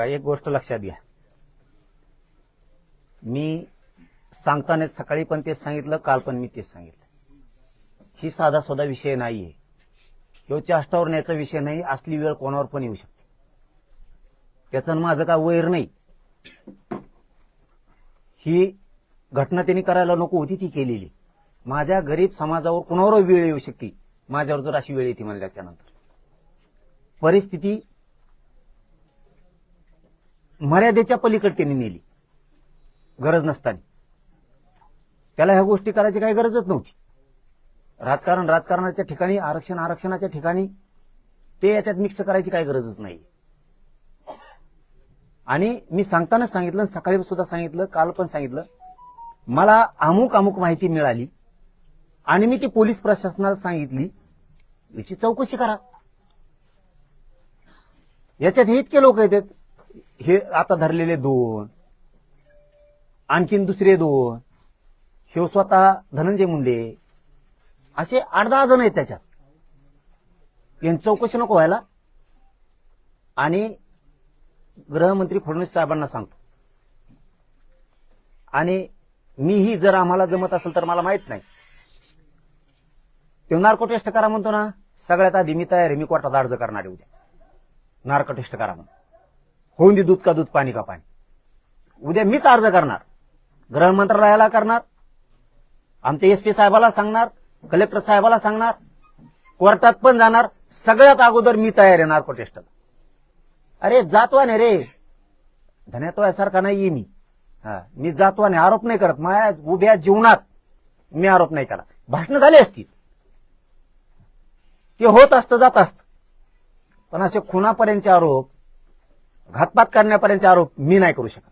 बघा एक गोष्ट लक्षात घ्या. मी सांगताना सकाळी पण तेच सांगितलं काल पण मी तेच सांगितलं. ही साधा सोधा विषय नाहीये. ह्यो चाष्टावरण्याचा विषय नाही असली वेळ कोणावर पण येऊ शकते. त्याचं माझं काय वैर नाही. ही घटना त्यांनी करायला नको होती ती केलेली. माझ्या गरीब समाजावर कुणावर वेळ येऊ शकते. माझ्यावर जर अशी वेळ येते म्हणल्याच्यानंतर परिस्थिती मर्यादेच्या पलीकडे त्यांनी नेली. गरज नसताना. त्याला ह्या गोष्टी करायची काही गरजच नव्हती. राजकारण राजकारणाच्या ठिकाणी आरक्षण आरक्षणाच्या ठिकाणी ते याच्यात मिक्स करायची काही गरजच नाही. आणि मी सांगतानाच सांगितलं सकाळी सुद्धा सांगितलं काल पण सांगितलं मला अमुक अमुक माहिती मिळाली आणि मी ती पोलीस प्रशासनाला सांगितली याची चौकशी करा. याच्यात हे इतके लोक येतात हे आता धरलेले दोन. आणखीन दुसरे दोन. हे स्वतः धनंजय मुंडे. असे आठ दहा जण आहेत त्याच्यात. यांची चौकशी नको व्हायला. आणि गृहमंत्री फडणवीस साहेबांना सांगतो. आणि मीही जर आम्हाला जमत असेल तर मला माहीत नाही. तो नार्को टेस्ट करा म्हणतो ना सगळ्यात आधी मी तयार आहे मी कोर्टात अर्ज करणार आहे उद्या. नार्को टेस्ट करा म्हणून. होऊन दे दूध का दूध पाणी का पाणी. उद्या मीच अर्ज करणार. गृह मंत्रालयाला करणार. आमच्या एस पी साहेबाला सांगणार. कलेक्टर साहेबाला सांगणार. कोर्टात पण जाणार. सगळ्यात अगोदर मी तयार येणार प्रोटेस्टला अरे अरे जातवाने रे. धन्यात्वासारखा नाही मी. हा मी जातवाने आरोप नाही करत. माझ्या उभ्या जीवनात मी आरोप नाही केला. भाषणं झाले असतील. ते होत असतं जात असत. पण असे खुनापर्यंतचे आरोप घातपात करण्यापर्यंतचे आरोप मी नाही करू शकत.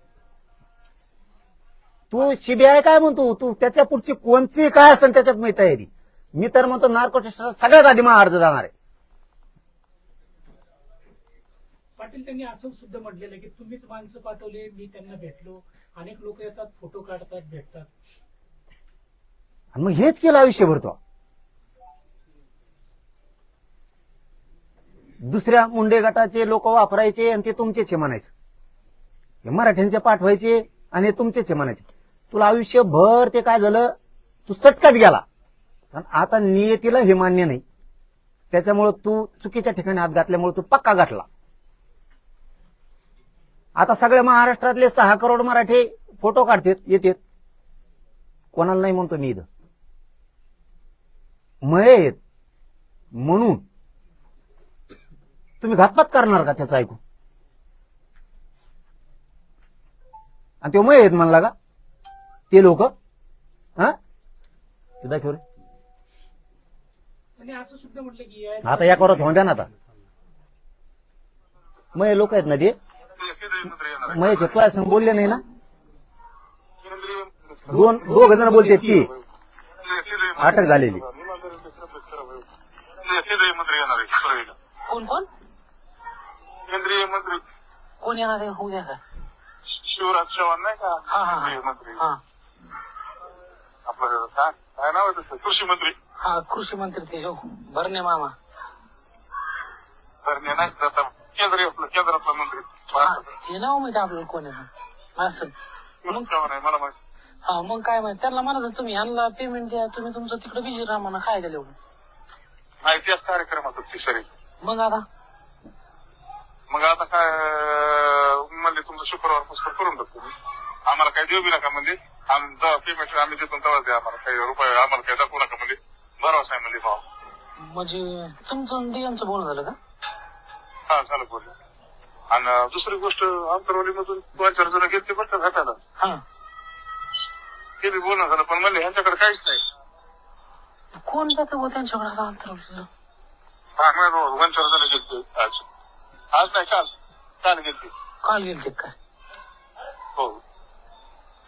तू सीबीआय काय म्हणतो? तू त्याच्या पुढची कोणची काय असेल त्याच्यात मी तयारी. मी तर म्हणतो नार्को सगळ्यात आधी मला अर्ज जाणार आहे. पाटील त्यांनी असं सुद्धा म्हटलेलं की तुम्हीच माणसं पाठवले मी त्यांना भेटलो. अनेक लोक येतात फोटो काढतात भेटतात. आणि मग हेच केलं आयुष्यभर तो. दुसऱ्या मुंडे गटाचे लोक वापरायचे आणि ते तुमचेच हे म्हणायचं. हे मराठ्यांचे पाठवायचे आणि तुमचेच हे म्हणायचे. तुला आयुष्यभर ते काय झालं? तू सटकत गेला. कारण आता नियतीला हे मान्य नाही. त्याच्यामुळं तू चुकीच्या ठिकाणी हात घातल्यामुळे तू पक्का गाठला. आता सगळ्या महाराष्ट्रातले सहा करोड मराठी फोटो काढतात येतात. कोणाला नाही म्हणतो मी इथं. मय म्हणून तुम्ही घातपात करणार का त्याचं ऐकून? आणि ते मय आहेत म्हणला का? ते लोक? हा? ते दाखव रे. आता या करत होऊन द्या ना आता. मय लोक आहेत ना ते? मयचे तुला संग बोलले नाही ना? दोन दोघ जण बोलते ती अटक झालेली. कोण कोण? केंद्रीय मंत्री. कोण येणार आहे? होऊ द्या का? शिवराज चव्हाण नाही का? हा हा केंद्रीय मंत्री. हा. आपलं काय काय नाव आहे त्याचं? कृषी मंत्री. हा कृषी मंत्री ते हो भरणे मामा. तर नाही आता केंद्रीय आपलं केंद्रातला मंत्री. हा भारताचा. हे नाव माहिती आपल्याला कोण आहे असं शिवराज चव्हाण आहे मला माहिती. हा मग काय माहिती? त्यांना म्हणायचं तुम्ही यांना पेमेंट द्या तुम्ही तुमचं तिकडे बिझी राहा म्हणा. काय झालं एवढं? माहितीच कार्यक्रमात होती सरी मग आता? मग आता काय म्हणले तुमचं शुक्रवार पुस्तक करून टाकतो मी आम्हाला काही देऊ बी नका म्हणजे जेव्हा पेमेंट आम्ही देतो तेव्हा द्या आम्हाला. काही रुपये आम्हाला काही दाखवू नका म्हणजे भरोसा आहे म्हणजे भाव. म्हणजे तुमचं डीएमचं बोलणं झालं का? हा झालं बोल आणि दुसरी गोष्ट आंतरवाली मधून दोन चार जण गेले बरं का भेटायला. हा. ते बी बोलणं झालं पण म्हणले ह्यांच्याकडे काहीच नाही. कोण जातं त्यांच्याकडे आता अंतरावलं हा नाही दोन चार जण गेलते आज. आज नाही काल. काल गेलते. काल गेलते काय हो.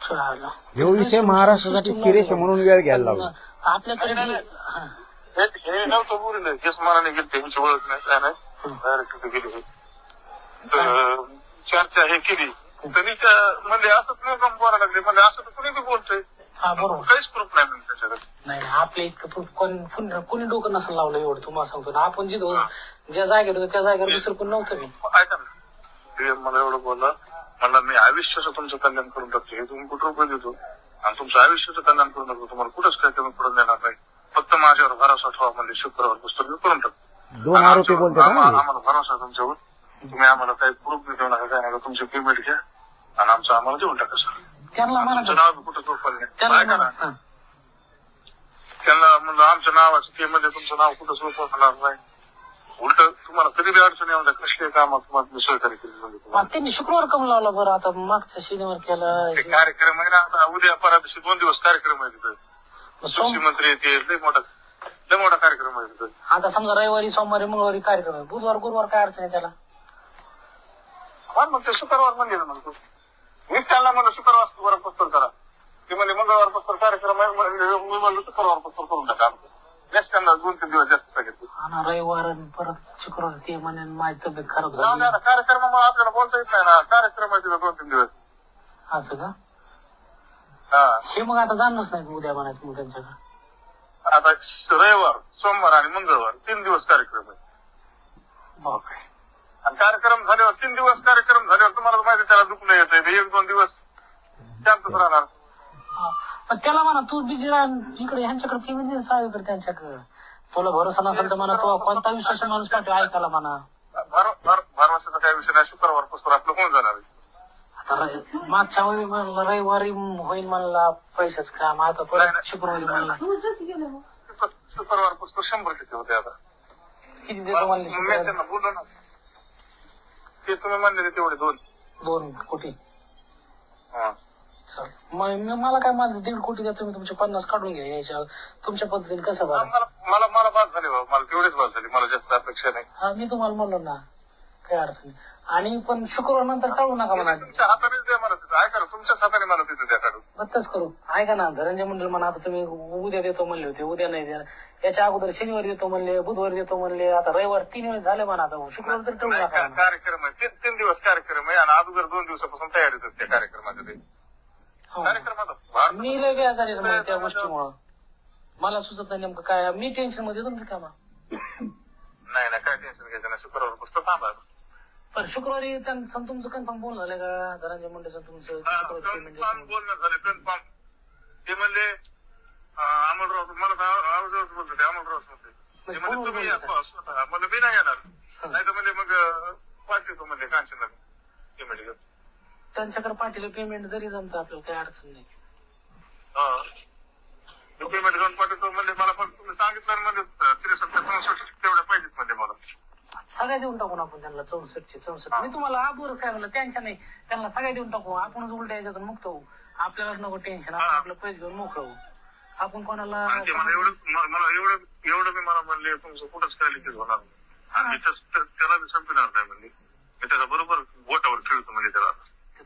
चालेल. ह्यो विषय महाराष्ट्रासाठी सिरियस आहे म्हणून वेळ घ्यायला लावला आपल्याकडे जी हा. हे हे नव्हतं बोलले हेच मनाने गेलते. ह्यांची ओळख नाही. काय नाही. डायरेक्ट तिथे गेले हे. तर चर्चा हे केली. त्या म्हणजे बोलायला लागले. म्हणजे असं तर कुणी बी बोलतोय. हा बरोबर. काहीच प्रूफ नाही म्हणजे त्याच्याकडे. नाही नाही, आपल्या इतकं प्रूफ कोण कोण- कोणी डोकं नसेल लावलं एवढं. तुम्हाला सांगतो ना. आपण जिथं ज्या जागेवर होतो त्या जागेवर दुसरं कोण नव्हतं मी. ऐका ना. मला एवढं बोलला मला मी आयुष्याचं तुमचं कल्याण करून टाकतो. हे तुम्ही कुठं रुपये देतो? आणि तुमचं आयुष्याचं कल्याण करून टाकतो. तुम्हाला कुठंच काय कमी पडून देणार नाही. फक्त माझ्यावर भरोसा ठेवा म्हणजे शुक्रवार पुस्तक मी करून टाकतो. दोन आणि आरोपी आमच्यावर- बोलतात आम्हा- ना? आम्हाला भरोसा आहे तुमच्यावर. तुम्ही आम्हाला काही प्रूफ बी देऊ नका काय नका. तुमची पेमेंट घ्या. आणि आमचं आम्हाला देऊन टाका सर त्यांना तुमचं नाव बी कुठं झोपलं नाही. त्यांना ऐका ना. हा. त्यांना म्हणलं आमच्या नावाचं ते म्हणजे तुमचं नाव कुठं सोपं होणार नाही? उलट तुम्हाला कधी बी अडचण येऊन कसले कामात तुम्हाला मी सहकार्य केली म्हणजे त्यांनी शुक्रवार कम लावला बरं आता मागचा शनिवार केला. कार्यक्रम आहे ना आता उद्या परादिवशी दोन दिवस कार्यक्रम आहे तिथं. मंत्री येते लय मोठा लय मोठा कार्यक्रम आहे तिथं. आता समजा रविवारी सोमवारी मंगळवारी कार्यक्रम आहे. बुधवार गुरुवार काय अडचण आहे त्याला? मग ते शुक्रवार म्हणजे ना म्हणतो मीच त्यांना म्हणलं शुक्रवार शुक्रवार पस्तर करा. ते म्हणजे मंगळवार पस्तर कार्यक्रम आहे मी म्हणलं शुक्रवार पस्तर करून टाका जास्त त्यांना दोन तीन दिवस जास्त सांगितले आणि रविवार आणि परत शुक्रवार ते म्हणे माझी तब्येत खराब जाऊ द्या झाली ना कार्यक्रमामुळे आपल्याला बोलता येत नाही ना कार्यक्रम आहे तिथं दोन तीन दिवस असं का हा हे मग आता जाणच नाही उद्या म्हणायचं मग त्यांच्याकडे आता रविवार सोमवार आणि मंगळवार तीन दिवस कार्यक्रम आहे बापरे आणि कार्यक्रम झाल्यावर तीन दिवस कार्यक्रम झाल्यावर तुम्हाला तर माहिती आहे त्याला दुखणं येत एक दोन दिवस शांतच राहणार हा. पण त्याला म्हणा तू बिझी राह इकडे ह्यांच्याकडे दे साळीकडे त्यांच्याकडे. तुला भरोसा नसेल तर म्हणा तो कोणता विश्वास माणूस पाठव ऐकायला म्हणा. भार- भार- भारवासाचा काही विषय नाही शुक्रवार पुस्तक आपलं होऊन जाणार आहे. मागच्या वेळी म्हणलं रविवारी होईल म्हणला पैशाच काम आता परत. शुक्रवारी म्हणला. शुक्र- शुक्रवार पुस्तक शंभर किती होते आता? किती देतो म्हणले मी शुक्रवारी? त्यांना बोललो ना. ते तुम्ही म्हणले तेवढे दोन. दोन कोटी हा. मग मला काय माझं दीड कोटी द्या तुम्ही तुमचे पन्नास काढून घ्या याच्या तुमच्या पद्धतीने कसं बरं? मला मला मला बाद झाली बाबा मला तेवढीच बाद झाली मला जास्त अपेक्षा नाही. हा मी तुम्हाला म्हणलो ना काय अडचण नाही. आणि पण शुक्रवार नंतर टाळू नका म्हणा. तुमच्या हातानेच द्या मला तिथं ऐका ना तुमच्याच हाताने मला तिथं द्या काढून. बत्तच करू. ऐका ना धनंजय मंडळ म्हणा आता तुम्ही उद्या देतो म्हणले होते उद्या नाही द्या याच्या अगोदर शनिवारी देतो म्हणले बुधवारी देतो म्हणले आता रविवार तीन वेळेस झाले म्हणा आता शुक्रवार तर नाही, नका का-. कार्यक्रम आहे तीन तीन दिवस कार्यक्रम आहे आणि अगोदर दोन दिवसापासून तयारीत आहेत त्या कार्यक्रमाचं ते. हो. मी लय बेजारी आहे मग त्या गोष्टीमुळं. मला सुचत नाही नेमकं काय. मी टेन्शनमध्ये ना कामा नाही नाही काय टेन्शन घ्यायचं नाही. शुक्रवार पुस्तक थांबा. पण शुक्रवारी त्यांचं तुमचं कन्फर्म बोलणं झालं का? धनंजय मुंडेचं तुमचं शुक्रवारी पेमेंट कन्फर्म बोलणं झालं कन्फर्म ते म्हणले अं, अमोलराव मला आवाजावरच बोलतो ते अमोलराव म्हणते ते म्हणजे तुम्ही या स्वतः. मला मी नाही येणार. नाही तर म्हणजे मग पाठवतो म्हणजे कांचनला. पेमेंट घेतो त्यांच्याकडे पाठीला पेमेंट जरी जमतं आपल्याला काही अडचण नाही. पेमेंट घेऊन पाठवतो म्हणजे मला पण तुम्ही सांगितलं म्हणजे त्रेसष्ट चौसष्ट तेवढ्या पाहिजेत म्हणजे मला. सगळ्या देऊन टाकू ना आपण त्यांना चौसष्टचे चौसष्ट. मी तुम्हाला आबूर सांगितलं त्यांच्या नाही. त्यांना सगळ्या देऊन टाकू. आपणच उलट्या याच्यातून मुक्त होऊ. आपल्यालाच नको टेन्शन आपण आपलं पैसे घेऊन मोकळं होऊ. आपण कोणाला ते मला एवढं मला एवढं एवढं मी मला म्हणले तुमचं कुठंच काय लिखित होणार नाही. आणि त्याला मी संपणार नाही म्हणले. मी त्याचा बरोबर बोटावर खेळतो म्हणजे त्याला.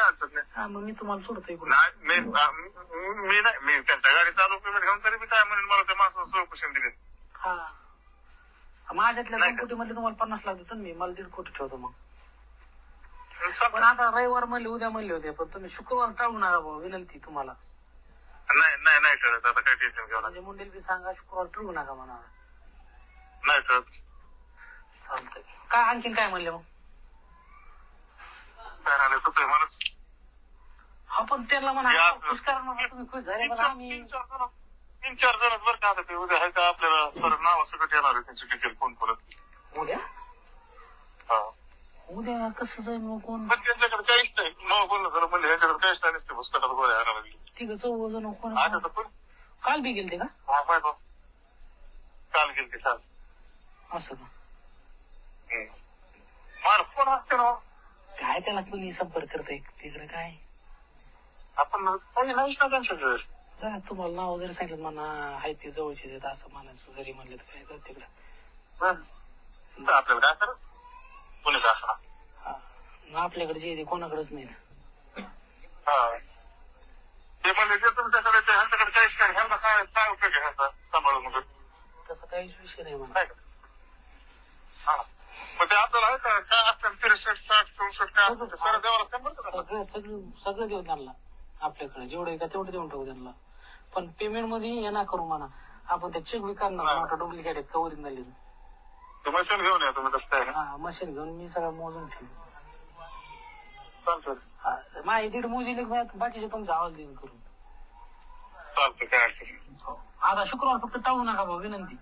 काय अडचण नाही. हा मग मी तुम्हाला सोडतो इकडून नाही मी आ, मी- मी नाही मी त्यांच्या गाडी चालू पेमेंट घेऊन तरी मी काय म्हणेन मला त्या माणसाला चौकशी दिली हा. माझ्यातल्या नाही दोन का? कोटी मध्ये तुम्हाला पन्नास लाख देतो ना मी मला दीड कोटी ठेवतो मग. पण. आता रविवार म्हणले उद्या म्हणले होते पण तुम्ही शुक्रवार टाळू नका भाऊ विनंती तुम्हाला. नाही नाही नाही कळत आता काय टेन्शन म्हणजे मुंडेल बी सांगा शुक्रवार टाळू नका म्हणा नाही कळत चालतंय. काय आणखीन काय म्हणले मग काय राहिलं तुझं मला आपण त्यांना म्हणा. खुश करा ना तुम्ही खुश झाले तीन चार आम्ही. तीन चार जण बरं का आता ते उद्या आहे का आपल्याला परत नाव सकट येणार आहे त्यांची डिटेल कोण परत? उद्या? हा. उद्या कसं जाईल मग कोण? पण त्यांच्याकडे काहीच नाही. नाव बोलणं झालं म्हणजे ह्याच्याकडे काहीच नाही नसते पुस्तकात गोळ्या आणायला लागली. ठीक आहे चौघ जण कोण? आता तर पण काल बी गेलते का? हा माहीत हो. काल गेलते काल. असं का? हम्म. मार फोन असते ना. काय त्याला तुम्ही संपर्क करताय? तिकडे काय? आपण काही नाहीच ना त्यांच्याकडे जा तुम्हाला नाव जरी सांगितलं म्हणा आहे ते जवळचे देत असं म्हणायचं जरी म्हणलं तर काय तर? तिकडे आपल्याला काय असणार हा. मग आपल्याकडे जे ते कोणाकडेच नाही ना. हा. ते म्हणजे जे तुमच्याकडे ते ह्यांच्याकडे काहीच काय काय उपयोग आहे ह्याचा? सांभाळून वगैरे. तसं काहीच विषय नाही म्हणा. हा. मग ते आपल्याला आहे का? काय असतं? त्रेसष्ट साठ चौसष्ट काय सर देवाला शंभर सगळं सगळं सगळं देऊ त्यांना. आपल्याकडे. जेवढं का तेवढं देऊन टाकू त्यांना. पण पेमेंटमध्ये हे ना करू म्हणा. आपण ते चेक बी करणार. मोठा डुप्लिकेट आहेत का ओरिजिनल ते मशीन घेऊन या तुम्ही कसं काय हा मशीन घेऊन मी सगळं मोजून ठेवू चालतं माझे दीड मोजिले बाकीचे तुमचा आवाज देऊन करून. चालतं काय अडचण. हो. आता शुक्रवार फक्त टाळू नका भाऊ विनंती.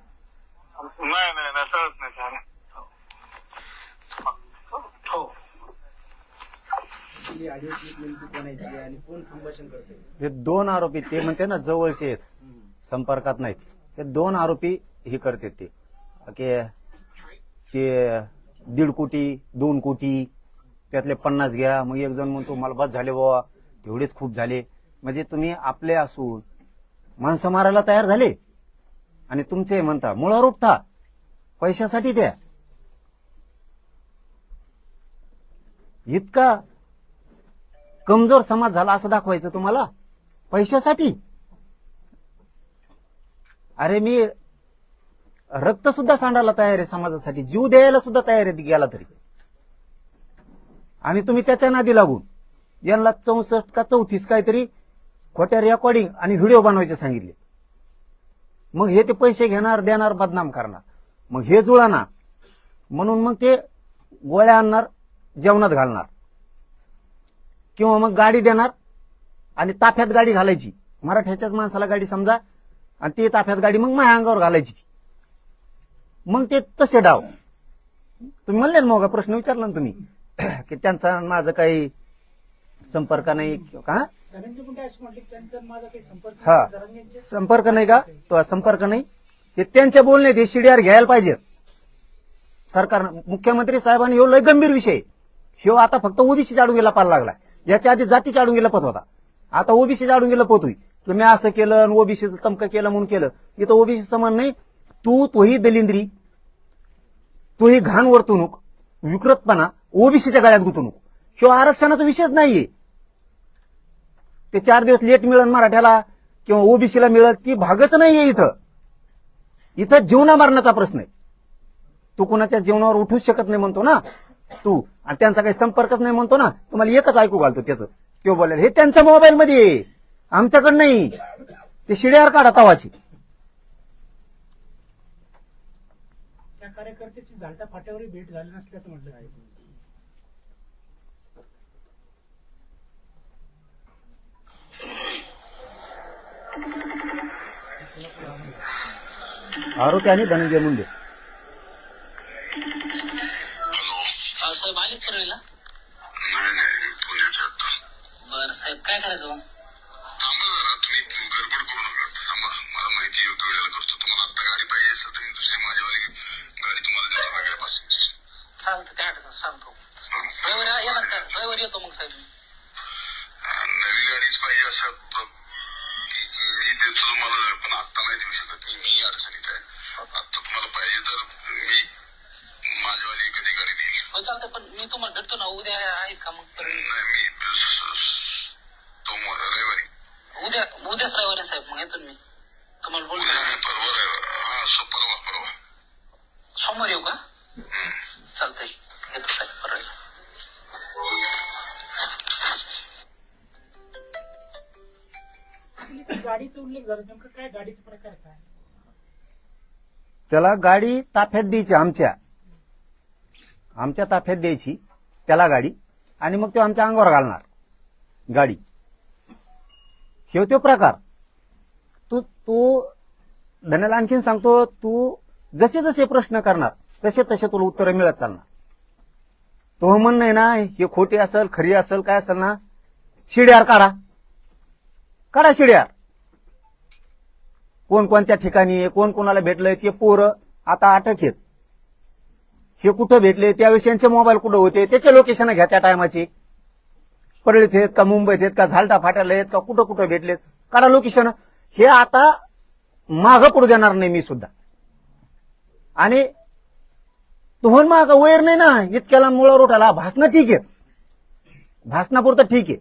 नाही नाही नाही सळत नाही छान हो ऑडिओ क्लिप नेमकी कोणाची आणि कोण संभाषण हे दोन आरोपी ते म्हणते ना जवळचे आहेत. संपर्कात नाहीत. ते दोन आरोपी हे करतात ते. ते दीड कोटी दोन कोटी त्यातले पन्नास घ्या मग एक जण म्हणतो मला बस झाले बाबा तेवढेच खूप झाले. म्हणजे तुम्ही आपले असून माणसं मारायला तयार झाले. आणि तुमचे म्हणता मुळावर उठता पैशासाठी द्या. इतका कमजोर समाज झाला असं दाखवायचं तुम्हाला? पैशासाठी? अरे मी रक्त सुद्धा सांडायला तयार आहे समाजासाठी. जीव द्यायला सुद्धा तयार आहे गेला तरी. आणि तुम्ही त्याच्या नादी लागून यांना चौसष्ट का चौतीस काहीतरी खोट्या रेकॉर्डिंग आणि व्हिडिओ बनवायचे सांगितले. मग हे ते पैसे घेणार देणार बदनाम करणार. मग हे जुळाना. म्हणून मग ते गोळ्या आणणार जेवणात घालणार. किंवा मग गाडी देणार आणि ताफ्यात गाडी घालायची. मराठ्याच्याच माणसाला गाडी समजा आणि ती ताफ्यात गाडी मग माझ्या अंगावर घालायची मग ते तसे डाव. तुम्ही म्हणले ना मग प्रश्न विचारला ना तुम्ही. की त्यांचा माझं काही संपर्क नाही किंवा का? हा. संपर्क नाही का? तो संपर्क नाही. हे त्यांच्या बोलण्यात हे शिडीआर घ्यायला पाहिजे सरकारनं मुख्यमंत्री साहेबांनी ह्यो लय गंभीर विषय. ह्यो आता फक्त ओबीसी चाडून गेला पार लागला याच्या आधी जाती चाडून गेला पत होता. आता ओबीसी चाडून गेला पोतोय तुम्ही असं केलं ओबीसी तमकं केलं म्हणून केलं. इथं ओबीसी समान नाही. तू तोही दलिंद्री. तोही घाण वर्तणूक विकृतपणा ओबीसीच्या गळ्यात गुंतवणूक. किंवा आरक्षणाचा विषयच नाहीये. ते चार दिवस लेट मिळन मराठ्याला किंवा ओबीसीला मिळत ती भागच नाहीये इथं. इथं जीवना मारण्याचा प्रश्न आहे. तू कुणाच्या जीवनावर उठूच शकत नाही म्हणतो ना? तू. आणि त्यांचा काही संपर्कच नाही म्हणतो ना तुम्हाला एकच ऐकू घालतो त्याचं. तो बोलायला हे त्यांच्या मोबाईल मध्ये आहे. आमच्याकडे नाही. ते शिड्यावर काढा तवाची. त्या कार्यकर्त्याची झालटा फाट्यावरही भेट झाली नसल्याचं म्हटलं आहे. आरोपी आणि धनंजय मुंडे. सोमवारी येऊ का? चालतंय. येतो साहेब परळीला गाडीचा उल्लेख झाला. नेमकं काय गाडीचा प्रकार काय? त्याला गाडी ताफ्यात द्यायची आमच्या. आमच्या ताफ्यात द्यायची. त्याला गाडी. आणि मग तो आमच्या अंगावर घालणार. गाडी. हे तो प्रकार. तू तू धनाला आणखीन सांगतो तू जसे जसे प्रश्न करणार तसे तसे तुला उत्तरं मिळत चालणार. तो म्हणणं आहे ना हे खोटे असेल खरी असेल काय असेल ना शिड्यार काढा. काढा शिड्यार कोण कोणत्या ठिकाणी कोण कोणाला भेटलंय ते पोरं आता अटक आहेत. हे कुठं भेटले त्यावेळेस यांचे मोबाईल कुठं होते त्याचे लोकेशन घ्या त्या टायमाचे परळीत आहेत का मुंबईत आहेत का झालटा फाट्याला आहेत का कुठं कुठं भेटलेत. काढा लोकेशन हे आता मागं पडू देणार नाही मी सुद्धा. आणि तोहन माग वैर नाही ना इतक्याला मुळावर उठाला भासणं ठीक आहे. भासणापुरतं ठीक आहे.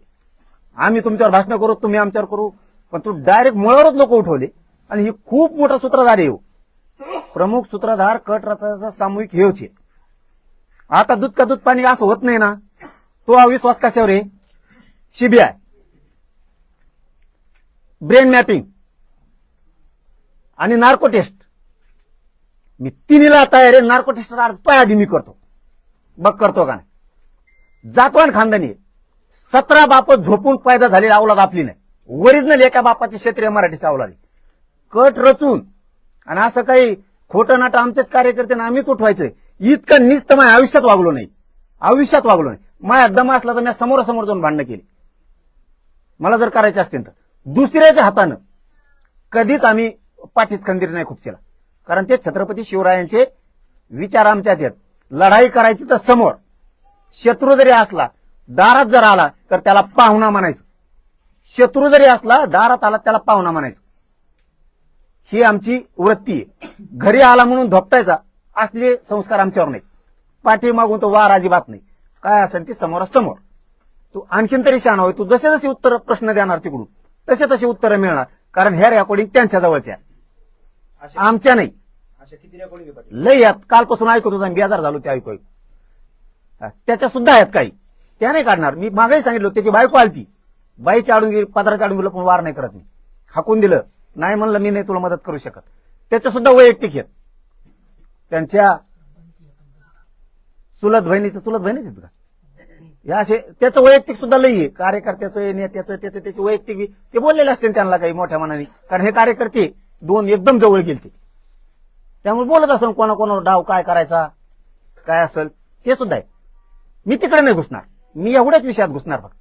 आम्ही तुमच्यावर भाषण करू तुम्ही आमच्यावर करू. पण तू डायरेक्ट मुळावरच लोक उठवले. आणि ही खूप मोठा सूत्रधार आहे हो. प्रमुख सूत्रधार कट रचाचा सामूहिक हेवचे आता दूध का दूध पाणी असं होत नाही ना तो अविश्वास कशावर आहे? सीबीआय ब्रेन मॅपिंग आणि नार्को टेस्ट मी तिन्हीला तयार आहे नार्को टेस्ट तो आधी मी करतो. बघ करतो का नाही. जातवान खानदानी आहे. सतरा बाप झोपून पैदा झालेली अवलाद आपली नाही ओरिजिनल एका बापाची क्षेत्रीय मराठीची अवलाद. कट रचून आणि असं काही खोटं नाटं आमचेच कार्यकर्ते ना आम्हीच उठवायचंय इतकं निस्त माझ्या आयुष्यात वागलो नाही. आयुष्यात वागलो नाही. माझ्या दमा असला तर मी समोरासमोर जाऊन भांडणं केली. मला जर करायचे असतील तर. दुसऱ्याच्या हातानं कधीच आम्ही पाठीत खंदीर नाही खुपशीला कारण ते छत्रपती शिवरायांचे विचार आमच्यात आहेत. लढाई करायची तर समोर. शत्रू जरी असला दारात जर आला तर त्याला पाहुणा म्हणायचं. शत्रू जरी असला दारात आला त्याला पाहुणा म्हणायचं. ही आमची वृत्ती आहे. घरी आला म्हणून धोपटायचा असले संस्कार आमच्यावर नाहीत. पाठीमागून तो वार अजिबात नाही. काय असेल ते समोरासमोर. तू आणखीन तरी शहाणा होय. तू जसे जसे उत्तर प्रश्न देणार तिकडून तसे तसे उत्तरं मिळणार. कारण ह्या रेकॉर्डिंग त्यांच्या जवळच्या आमच्या नाही. लय यात कालपासून ऐकत होतो बेजार झालो ते ऐकू ऐकू त्याच्या सुद्धा आहेत काही. त्या नाही काढणार. मी मागाही सांगितलं त्याची बायको आलती. बाईची आडून पदराच्या आडून गेलं पण वार नाही करत मी. हाकून दिलं. नाही म्हणलं मी नाही तुला मदत करू शकत. त्याच्या सुद्धा वैयक्तिक आहेत. त्यांच्या चुलत बहिणीचं चुलत बहिणीच आहेत का? हे असे त्याचं वैयक्तिक सुद्धा लई आहे. कार्यकर्त्याचं नेत्याचं त्याचं त्याचे वैयक्तिक ते बोललेले असते त्यांना काही मोठ्या मनाने. कारण हे कार्यकर्ते दोन एकदम जवळ गेलते. त्यामुळे बोलत असं कोणाकोणावर डाव काय करायचा काय असेल ते सुद्धा आहे. मी तिकडे नाही घुसणार. मी एवढ्याच विषयात घुसणार फक्त.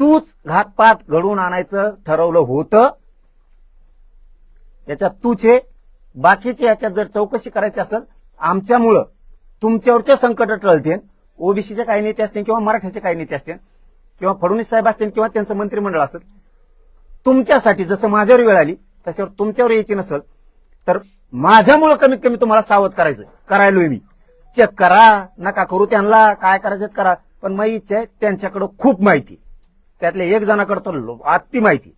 तूच घातपात घडवून आणायचं ठरवलं होतं. याच्यात तूच बाकीचे याच्यात जर चौकशी करायची असेल आमच्यामुळं तुमच्यावरचे संकट टळतील ओबीसीचे काही नेते असतील किंवा मराठ्याचे काही नेते असतील किंवा फडणवीस साहेब असतील किंवा त्यांचं मंत्रिमंडळ असेल तुमच्यासाठी जसं माझ्यावर वेळ आली तशावर तुमच्यावर यायची नसेल तर माझ्यामुळं कमीत कमी तुम्हाला सावध करायचं करायलोय मी. चेक करा नका करू त्यांना काय करायचं करा. पण माझी इच्छा आहे त्यांच्याकडं खूप माहिती त्यातल्या एक जणाकडे तर लो- अति माहिती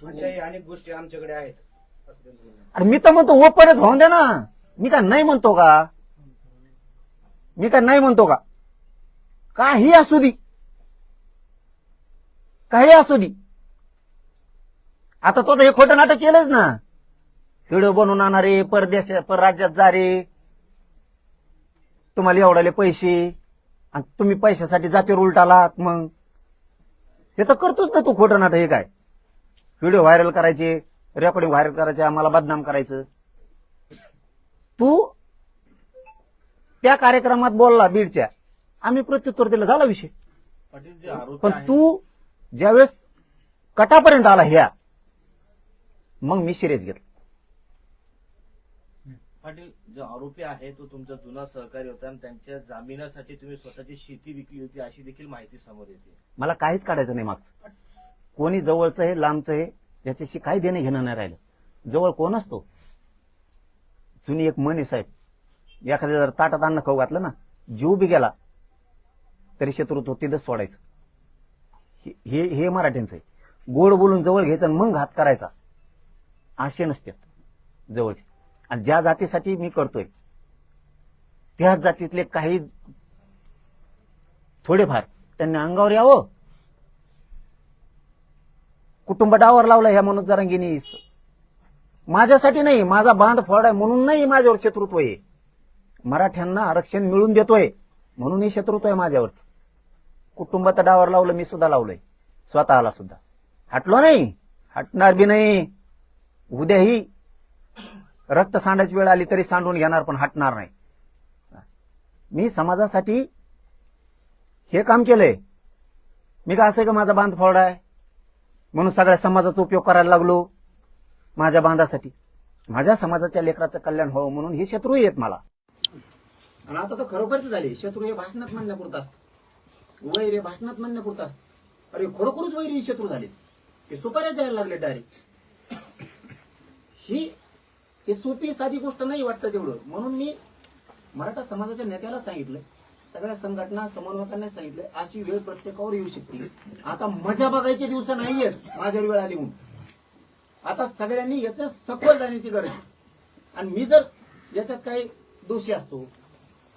तुमच्याही अनेक गोष्टी आमच्याकडे आहेत. असं त्यांचं म्हणणं आहे. अरे मी तर म्हणतो ओपनच होऊन दे ना. मी काय नाही म्हणतो का? मी काय नाही म्हणतो का? काही असू दी. काही असू दी. आता तो तर हे खोटं नाटक केलंच ना. व्हिडिओ बनवून आणणारे परदेश परराज्यात जा रे. तुम्हाला एवढाले पैसे. आणि तुम्ही पैशासाठी जातीवर उलटालात मग. हे तर करतोच ना तू खोटं नाटक हे काय? व्हिडिओ व्हायरल करायचे रेकॉर्डिंग व्हायरल करायचे आम्हाला बदनाम करायचं. तू त्या कार्यक्रमात बोलला बीडच्या. आम्ही प्रत्युत्तर दिलं झाला विषय. पण तू ज्यावेळेस कटापर्यंत आला ह्या मग मी सिरियस घेतलं. पाटील जो आरोपी आहे तो तुमचा जुना सहकारी होता आणि त्यांच्या जामिनासाठी तुम्ही स्वतःची शेती विकली होती अशी देखील माहिती समोर येते. मला काहीच काढायचं नाही मागचं. कोणी जवळचं आहे लांबचं आहे याच्याशी काही देणं घेणं नाही राहिलं. जवळ कोण असतो? जुनी एक मन आहे साहेब. एखाद्या जर ताटात अन्न खाऊ घातलं ना जीव बी गेला तरी शत्रुत्व तिथंच सोडायचं. हे- हे हे मराठ्यांचं आहे. गोड बोलून जवळ घ्यायचं मग घात करायचा. असे नसतात जवळचे. आणि ज्या जातीसाठी मी करतोय त्याच जातीतले काही थोडेफार त्यांनी अंगावर यावं. कुटुंब डावर लावला ह्या मनोज जरांगीनी. माझ्यासाठी नाही माझा बांध फोड आहे म्हणून नाही माझ्यावर शत्रुत्व आहे. मराठ्यांना आरक्षण मिळून देतोय म्हणूनही शत्रुत्व आहे माझ्यावरती. कुटुंबात डावर लावलं मी सुद्धा लावलंय. स्वतःला सुद्धा. हटलो नाही हटणार बी नाही. उद्याही रक्त सांडायची वेळ आली तरी सांडून घेणार पण हटणार नाही. मी समाजासाठी हे काम केलंय. मी का असं का माझा बांध फोड आहे म्हणून सगळ्या समाजाचा उपयोग करायला लागलो माझ्या बांधासाठी. माझ्या समाजाच्या लेकराचं कल्याण व्हावं म्हणून हे शत्रू आहेत मला. आणि आता तर खरोखरच झाले. शत्रू हे भाषणात म्हणण्यापुरतं असतं. वैर हे भाषणात म्हणण्यापुरतं असतं. अरे खरोखरच वैर हे शत्रू झाले हे सुपाऱ्या द्यायला लागले डायरेक्ट. ही ही सोपी साधी गोष्ट नाही वाटतं तेवढं. म्हणून मी मराठा समाजाच्या नेत्याला सांगितलं सगळ्या संघटना समन्वयकांना सांगितलं अशी वेळ प्रत्येकावर येऊ शकते. आता मजा बघायचे दिवस नाहीयेत माझ्यावर वेळ आली म्हणून. आता सगळ्यांनी याच्यात सखोल जाण्याची गरज आहे. आणि मी जर याच्यात काही दोषी असतो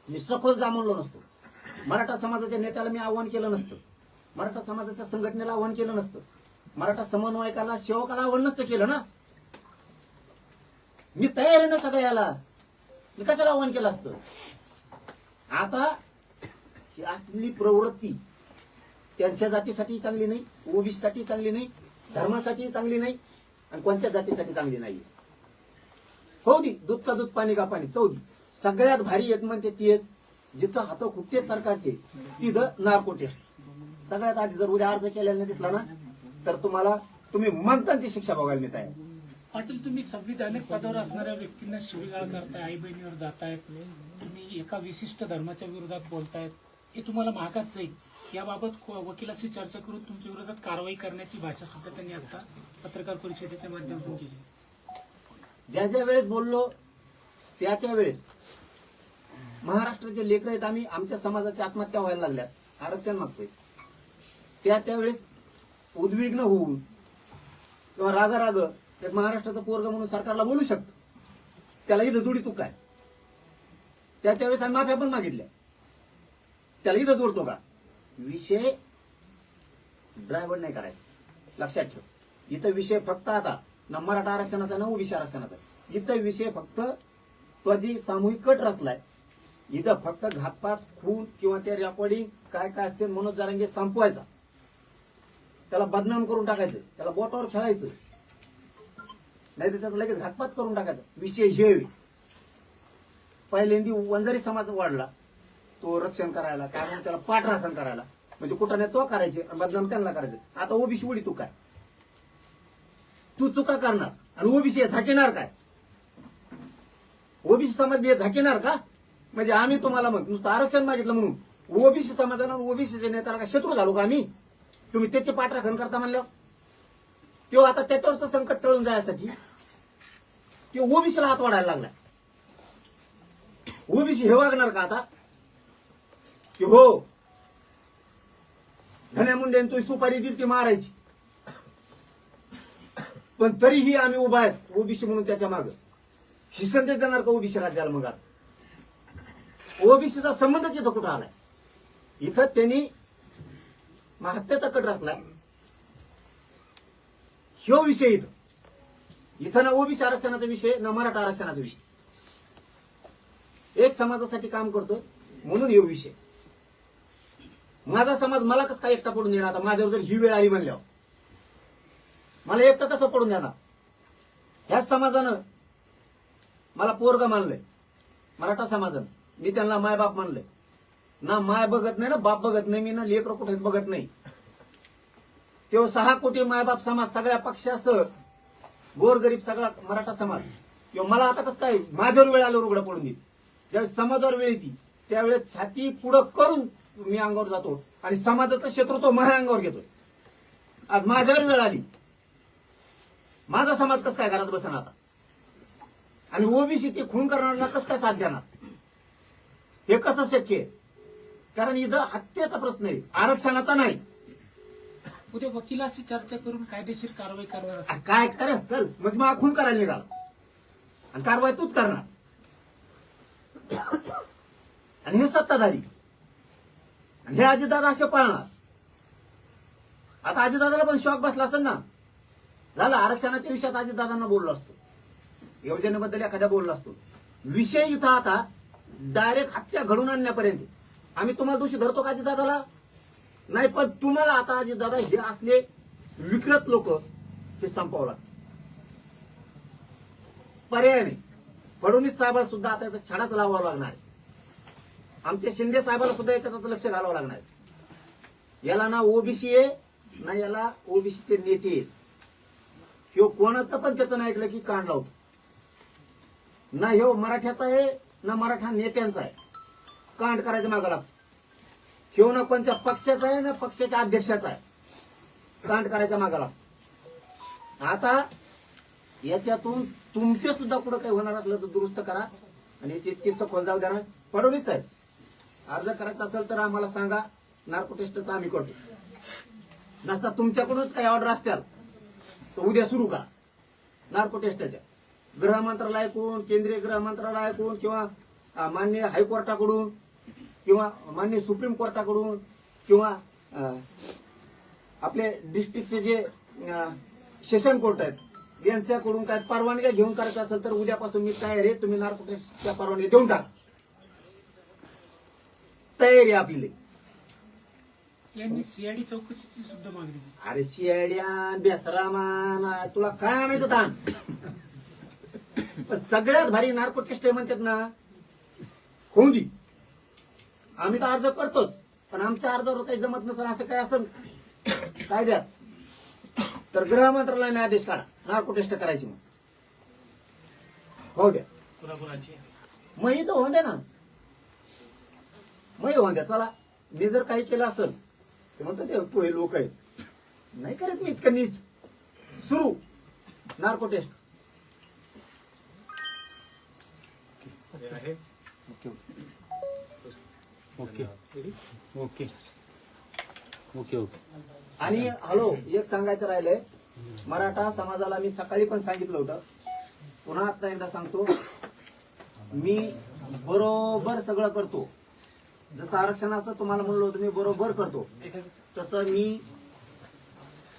मी सखोल जामवलो नसतो. मराठा समाजाच्या नेत्याला मी आव्हान केलं नसतं. मराठा समाजाच्या संघटनेला आव्हान केलं नसतं. मराठा समन्वयकाला सेवकाला आव्हान नसतं केलं ना. मी तयार आहे ना सगळ्याला मी कशाला आव्हान केलं असतं? आता ही असली प्रवृत्ती त्यांच्या जातीसाठी चांगली नाही ओबीसी साठी चांगली नाही धर्मासाठी चांगली नाही आणि कोणत्या जातीसाठी चांगली नाही हो दी दूधचा दूध पाणी का पाणी चौदी सगळ्यात भारी येत म्हणते तीच जिथं हात खुटते सरकारचे तिथं नार्को टेस्ट सगळ्यात आधी जर उद्या अर्ज केलेला दिसला ना तर तुम्हाला तुम्ही म्हणता ती शिक्षा बघायला मी आहे पाटील तुम्ही संविधानिक पदावर असणाऱ्या व्यक्तींना शिवीगाळ करताय आई बहिणीवर जातायत तुम्ही एका विशिष्ट धर्माच्या विरोधात बोलतायत. हे तुम्हाला महागात जाईल. याबाबत को- वकिलाशी चर्चा करून तुमच्या विरोधात कारवाई करण्याची भाषा सुद्धा त्यांनी आता पत्रकार परिषदेच्या माध्यमातून केली. ज्या ज्या वेळेस बोललो त्या त्या वेळेस महाराष्ट्राचे लेकर आहेत आम्ही आमच्या समाजाच्या आत्महत्या व्हायला लागल्यात. आरक्षण मागतोय. त्या त्यावेळेस उद्विग्न होऊन किंवा राग राग एक महाराष्ट्राचा पोरग म्हणून सरकारला बोलू शकतो. त्याला इथं जोडी तू काय? त्या त्यावेळेस आम्ही माफ्या पण मागितल्या. त्याला इथं जोडतो का? विषय ड्रायव्हर नाही करायचा. लक्षात ठेव. इथं विषय फक्त आता ना मराठा आरक्षणाचा ना ओबीसी आरक्षणाचा. इथं विषय फक्त तो जी सामूहिक कट रचलाय. इथं फक्त घातपात खून किंवा ते रेकॉर्डिंग काय काय असते मनोज जारंगे संपवायचा. त्याला बदनाम करून टाकायचं. त्याला बोटावर खेळायचं. नाही तर त्याचं लगेच घातपात करून टाकायचा. विषय हे पहिल्यांदी वंजारी समाज वाढला. तो रक्षण करायला काय म्हणून त्याला पाठराखण करायला. म्हणजे कुठं नाही तो करायचे आणि बदनाम त्यांना करायचे. आता ओबीसी उडी तू काय? तू चुका करणार. आणि ओबीसी झाकेणार काय? ओबीसी समाज हे झाकेणार का? म्हणजे आम्ही तुम्हाला मग नुसतं आरक्षण मागितलं म्हणून. ओबीसी समाजानं ओबीसीच्या नेत्याला का शत्रू झालो का आम्ही? तुम्ही त्याचे पाठराखण करता म्हणल्यावर? तो आता त्याच्यावरचं संकट टळून जाण्यासाठी ते ओबीसीला हात वाढायला लागलाय ओबीसी हे वागणार का आता? की हो धन्या मुंडे तो सुपारी दिली ती मारायची. पण तरीही आम्ही उभा आहेत ओबीसी म्हणून त्याच्या माग. ही संदेश देणार का ओबीसी राज्याला मग ओबीसीचा संबंधच येतो कुठं आलाय? इथं त्यांनी महात्याचा कट रचलाय. ह्यो विषय इथं. इथं ना ओबीसी आरक्षणाचा विषय ना मराठा आरक्षणाचा विषय. एक समाजासाठी काम करतो म्हणून हे विषय. माझा समाज मला कसं काय एकटा पडून देणार आता? माझ्यावर जर ही वेळ आली म्हणल्यावर. मला एकटा कसं पडून देणार? ह्याच समाजानं मला पोरग मानलंय. मराठा समाजानं. मी त्यांना मायबाप मानलंय. ना माय बघत नाही ना बाप बघत नाही मी ना लेकर कुठे बघत नाही. तेव्हा सहा कोटी मायबाप समाज सगळ्या पक्षासह गोरगरीब सगळा मराठा समाज किंवा मला आता कसं काय माझ्यावर वेळ आल्यावर उघडं पडून देईल? ज्यावेळेस समाजावर वेळ येते त्यावेळेस छाती पुढं करून मी अंगावर जातो आणि समाजाचं क्षेत्र तो माझ्या अंगावर घेतोय. आज माझ्यावर वेळ आली. माझा समाज कसं काय घरात बसणार आता? आणि ओबीसी ते खून करणार कसं काय साथ हे कसं शक्य आहे? कारण इथं हत्येचा प्रश्न आहे आरक्षणाचा नाही. उद्या वकिलाशी चर्चा करून कायदेशीर कारवाई करणार काय कर चल. मग मला खून करायला निघाला. आणि कारवाई तूच करणार. आणि हे सत्ताधारी. आणि हे अजितदादा असे पाळणार. आता अजितदादाला पण शॉक बसला असेल ना? झालं आरक्षणाच्या विषयात अजितदादांना बोललो असतो. योजनेबद्दल एखाद्या बोललो असतो. विषय इथं आता डायरेक्ट हत्या घडून आणण्यापर्यंत. आम्ही तुम्हाला दोषी धरतो का अजितदादाला नाही पण तुम्हाला आता अजितदादा हे असले विकृत लोक हे संपावं लागतं पर्याय नाही. फडणवीस साहेबांना सुद्धा आता याचा छडाच लावावा लागणार आहे. आमच्या शिंदे साहेबांना सुद्धा याच्यात आता लक्ष घालावं लागणार आहे. याला ना ओबीसी आहे ना याला ओबीसीचे नेते आहेत. ह्यो कोणाचं पण त्याचं नाही ऐकलं की कांड लावतो. ना ह्यो मराठ्याचा आहे ना मराठा नेत्यांचा आहे. कांड करायचं मागं लागतो. ह्यो ना कोणत्या पक्षाचा आहे ना पक्षाच्या अध्यक्षाचा आहे? कांड करायच्या मागाला आता याच्यातून तुमचे सुद्धा कुठं काही होणार असलं तर दुरुस्त करा आणि याची इतकी सखोल जाऊ द्या ना. साहेब अर्ज करायचा असेल तर आम्हाला सांगा. नार्को टेस्टचा आम्ही करतो. नसता तुमच्याकडूनच काही ऑर्डर असत्याल तर उद्या सुरू करा. नार्को टेस्टच्या गृह मंत्रालयाकडून केंद्रीय गृह मंत्रालयाकडून किंवा मान्य माननीय हायकोर्टाकडून किंवा माननीय सुप्रीम कोर्टाकडून किंवा आपले डिस्ट्रिक्टचे जे सेशन कोर्ट आहेत यांच्याकडून काय परवानग्या घेऊन करायचं असेल तर उद्यापासून मी तयार आहे. तुम्ही नार्को टेस्टच्या परवानगी देऊन टाका. तयारी आहे आपली. यांनी सीआयडी चौकशीची सुद्धा मागणी केली. अरे शियाड्यान बेसरामान तुला काय आणायचं ताण सगळ्यात भारी नार्को टेस्ट आहे म्हणतात ना होऊ दे आम्ही तर अर्ज करतोच. पण आमच्या अर्जावर काही जमत नसेल असं काय असं कायद्यात तर गृह मंत्रालयाने आदेश काढा. नार्को टेस्ट करायची मग. होऊ द्या. मग इथं होऊन द्या ना. मग होऊन द्या. चला. मी जर काही केलं असेल ते म्हणतो ते तू हे लोक आहेत. नाही करत मी इतकं नीच. सुरू. Narco test. Okay. Okay. Okay. Okay okay. आणि हॅलो एक सांगायचं राहिलंय. मराठा समाजाला मी सकाळी पण सांगितलं होतं. पुन्हा आता एकदा सांगतो. मी बरोबर सगळं करतो. जसं आरक्षणाचं तुम्हाला म्हणलं होतं मी बरोबर करतो. तसं मी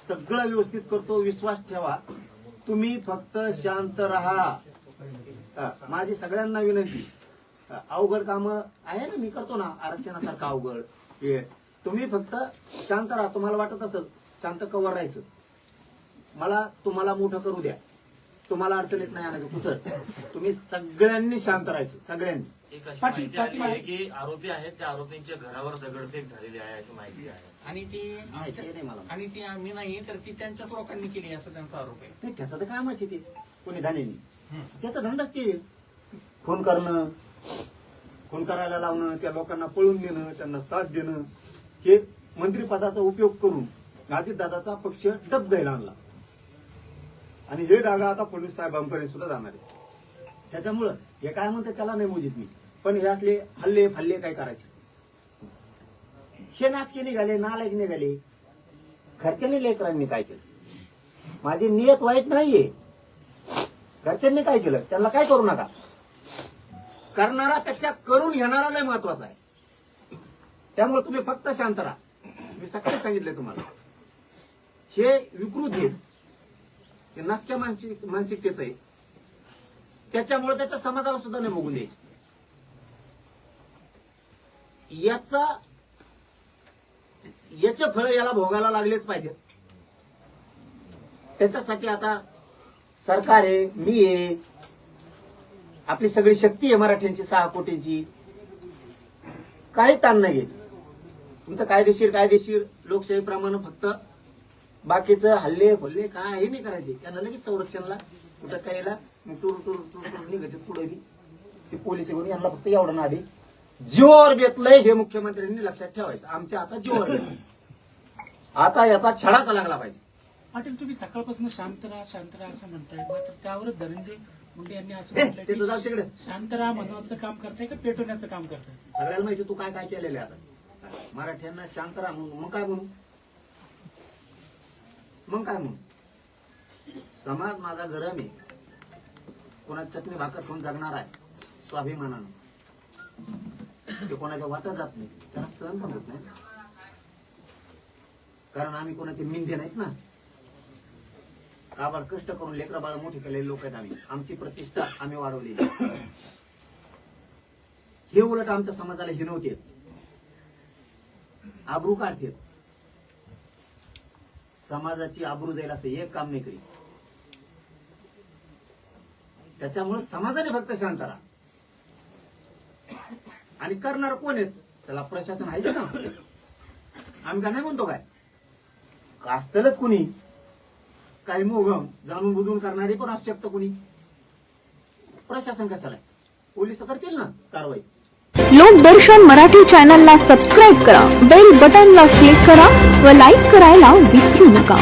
सगळं व्यवस्थित करतो. विश्वास ठेवा. तुम्ही फक्त शांत राहा. माझी सगळ्यांना विनंती. अवघड काम आहे ना? मी करतो ना आरक्षणासारखं अवघड. हे तुम्ही फक्त शांत राहा. तुम्हाला वाटत असेल शांत कवर राहायचं. मला तुम्हाला मोठं करू द्या. तुम्हाला अडचणीत नाही आणायचं कुठं. तुम्ही सगळ्यांनी शांत राहायचं सगळ्यांनी. एक अशी पाटील- माहिती आली आहे की आरोपी आहेत त्या आरोपींच्या घरावर दगडफेक झालेली आहे अशी माहिती आहे. आणि ती माहिती नाही मला. आणि ती आम्ही नाही तर ती त्यांच्याच लोकांनी केली असं त्यांचा आरोप आहे. नाही त्याचं तर कामच आहे ते. कोणी धान्यानी त्याचा धंदाच ते फोन करणं खून करायला लावणं त्या लोकांना पळून देणं त्यांना साथ देणं हे मंत्रिपदाचा उपयोग करून दादाचा पक्ष डब घ्यायला आणला. आणि हे डागा आता फडणवीस साहेबांपर्यंत सुद्धा जाणार आहे त्याच्यामुळं हे काय म्हणते त्याला नाही मोजित मी पण हे असले हल्ले फल्ले काय करायचे? हे नाचके निघाले नालायक निघाले. घरच्यांनी लेकरांनी काय केलं? माझी नियत वाईट नाहीये. घरच्यांनी काय केलं? त्यांना काय करू नका. करणारापेक्षा करून घेणारा लय महत्त्वाचा आहे. त्यामुळे तुम्ही फक्त शांत राहा. मी सकाळी सांगितले तुम्हाला. हे विकृत हे. नसक्या मानसिक मानसिकतेच आहे त्याच्यामुळे त्याच्या समाजाला सुद्धा नाही बघून द्यायचे. याचा याचे फळ याला भोगायला लागलेच पाहिजेत त्याच्यासाठी आता सरकार आहे मी आहे आपली सगळी शक्ती आहे मराठ्यांची सहा कोटींची. काही ताण नाही घ्यायचं. तुमचं कायदेशीर कायदेशीर लोकशाहीप्रमाणे फक्त बाकीचं हल्ले फल्ले काही नाही करायचे. त्यांना लगेच संरक्षणला कुठं कायला टूर टूर टूर टूर निघते पुढे ते पोलीस घेऊन यांना फक्त एवढं ना आधी जीवावर बेतलंय हे मुख्यमंत्र्यांनी लक्षात ठेवायचं. आमच्या आता जीवावर आता याचा छडाचा लागला पाहिजे. पाटील तुम्ही सकाळपासून शांत राहा शांत राहा असं म्हणताय. मात्र त्यावरच धनंजय मुंडे यांनी असं म्हटलं ते तर जाऊ तिकडे. की शांत राहा म्हणवाचं काम करताय का पेटवण्याचं काम करताय? सगळ्याला माहिती तू काय काय केलेलं आहे आता. मराठ्यांना शांत राहा म्हणून. मग काय म्हणू? मग काय म्हणू? समाज माझा गरम आहे. कोणा चटणी भाकर खाऊन जगणार आहे. स्वाभिमानानं. ते कोणाच्या वाटत जात नाही. त्यांना सहन पण होत नाही. कारण आम्ही कोणाचे मिंधे नाहीत ना. काबाड कष्ट करून लेकर बाळ मोठी केलेले लोक आहेत आम्ही. आमची प्रतिष्ठा आम्ही वाढवलेली हे उलट आमच्या समाजाला हिनवते आबरू काढते समाजाची आबरू जाईल असं एक काम नाही करीत. त्याच्यामुळे समाजाने फक्त शांत राहा. आणि करणार कोण आहेत? त्याला प्रशासन आहे ना. आम्ही का नाही म्हणतो काय? का असतलच कुणी? काही मोगम जाणून बुजून करणारे पण असू शकतं कोणी. प्रशासन कशाला पोलीस करतील ना कारवाई. लोकदर्शन मराठी चॅनलला सबस्क्राईब करा बेल बटनला क्लिक करा व लाईक करायला विसरू नका.